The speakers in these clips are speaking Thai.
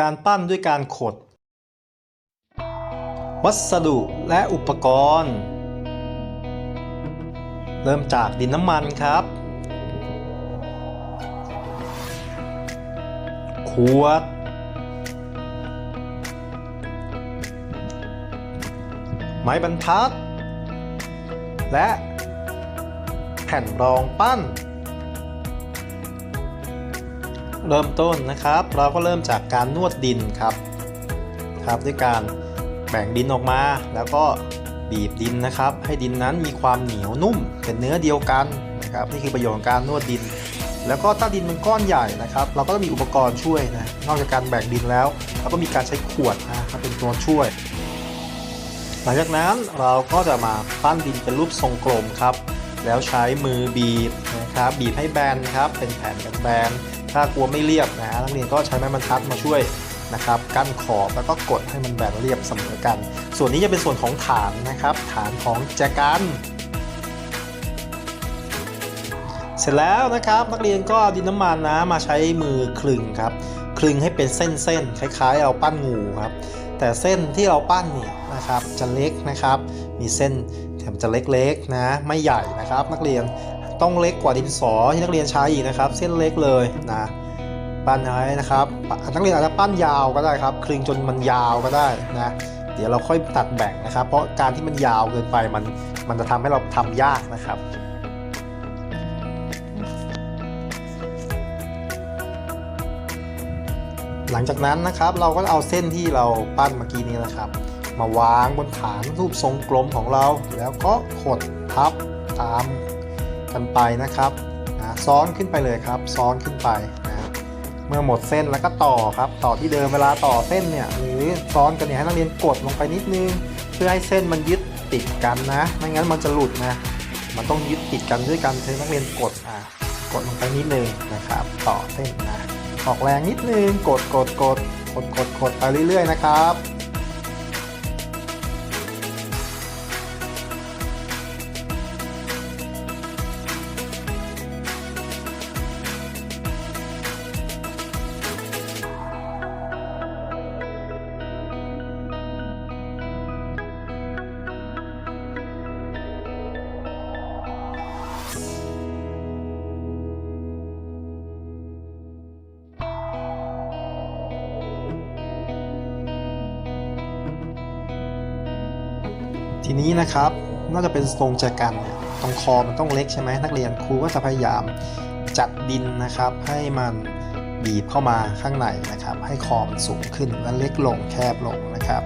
การปั้นด้วยการขด วัสดุและอุปกรณ์ เริ่มจากดินน้ำมันครับ ขวด ไม้บรรทัด และแผ่นรองปั้น เริ่มต้นนะครับ เราก็เริ่มจากการนวดดินครับครับด้วยการแบ่งดินออกมา แล้วก็บีบดินนะครับ ให้ดินนั้นมีความเหนียวนุ่ม เป็นเนื้อเดียวกันนะครับนี่คือประโยชน์ของการนวดดิน แล้วก็ถ้าดินมันก้อนใหญ่นะครับ เราก็ต้องมีอุปกรณ์ช่วยนะนอกจากการแบ่งดินแล้วเราก็มีการใช้ขวดนะครับเป็นตัวช่วย หลังจากนั้นเราก็จะมาปั้นดินเป็นรูปทรงกลมครับแล้วใช้มือบีบนะครับบีบให้แบนครับเป็นแผ่นแบนๆ ถ้ากลัวไม่เรียบนะนักเรียนก็ใช้ไม้บรรทัดมาช่วยนะครับกั้นขอบแล้วก็กดให้มันแบนเรียบเสมอกัน ส่วนนี้จะเป็นส่วนของฐานนะครับ ฐานของแจกันเสร็จแล้วนะครับนักเรียนก็เอาดินน้ำมันนะมาใช้มือคลึงครับคลึงให้เป็นเส้นๆคล้ายๆ เราปั้นงูครับ แต่เส้นที่เราปั้นเนี่ยนะครับจะเล็กนะครับ มีเส้นแถมจะเล็กๆนะไม่ใหญ่นะครับ นักเรียน ต้องเล็กกว่าดินสอที่นักเรียนใช้อีกนะครับ เส้นเล็กเลยนะปั้นไว้นะครับนักเรียนอาจจะปั้นยาวก็ได้ครับ คลึงจนมันยาวก็ได้นะเดี๋ยวเราค่อยตัดแบ่งนะครับ เพราะการที่มันยาวเกินไปมันมันจะทำให้เราทำยากนะครับหลังจากนั้นนะครับเราก็เอาเส้นที่เราปั้นเมื่อกี้นี้นะครับ มาวางบนฐานรูปทรงกลมของเรา แล้วก็ขดทับตาม กันไปนะครับนะซ้อนขึ้นไปเลยครับ ซ้อนขึ้นไปนะเมื่อหมดเส้นแล้วก็ต่อครับ ต่อที่เดิมเวลาต่อเส้นเนี่ยหรือซ้อนกันเนี่ยให้นักเรียนกดลงไปนิดนึง เพื่อให้เส้นมันยึดติดกันนะไม่งั้นมันจะหลุดนะมันต้องยึดติดกันด้วยกันใช้นักเรียนกดอะกดลงไปนิดนึงนะครับ ต่อเส้นนะออกแรงนิดนึงกดกดกดกดกดกดไปเรื่อยๆนะครับ ทีนี้นะครับน่าจะเป็นทรงแจกันเนี่ยตรงคอมันต้องเล็กใช่ไหมนักเรียนครูก็จะพยายามจัดดินนะครับ ให้มันบีบเข้ามาข้างในนะครับ ให้คอมันสูงขึ้นและเล็กลงแคบลงนะครับ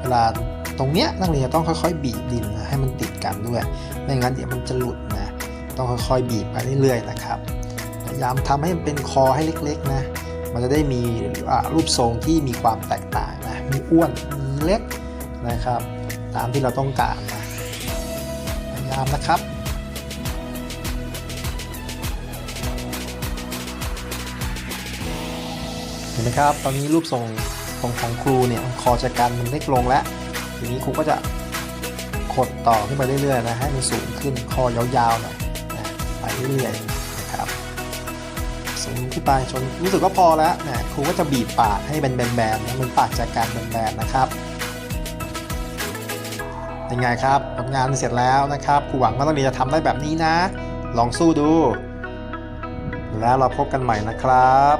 เวลาตรงเนี้ยนักเรียนต้องค่อยๆ บีบดินนะให้มันติดกันด้วย ไม่งั้นเดี๋ยวมันจะหลุดนะต้องค่อยๆ บีบไปเรื่อยๆนะครับพยายามทำให้มันเป็นคอให้เล็กๆนะมันจะได้มีรูปทรงที่มีความแตกต่างนะมีอ้วนมีเล็กนะครับ ตามที่เราต้องการนะพยายามนะครับเห็นไหมครับ ตอนนี้รูปทรงตรงของครูเนี่ยคอจะกันมันเล็กลงแล้ว ทีนี้ครูก็จะขดต่อขึ้นไปเรื่อยๆนะให้มันสูงขึ้นคอยาวๆหน่อยนะไปเรื่อยๆนะครับสูงขึ้นไปจนรู้สึกว่าพอแล้วนะครูก็จะบีบปากให้เป็นแบนๆนะมันปากจากการแบนๆนะครับ ยังไงครับผลงานเสร็จแล้วนะครับครูหวังว่านักเรียนจะทำได้แบบนี้นะ ลองสู้ดู แล้วเราพบกันใหม่นะครับ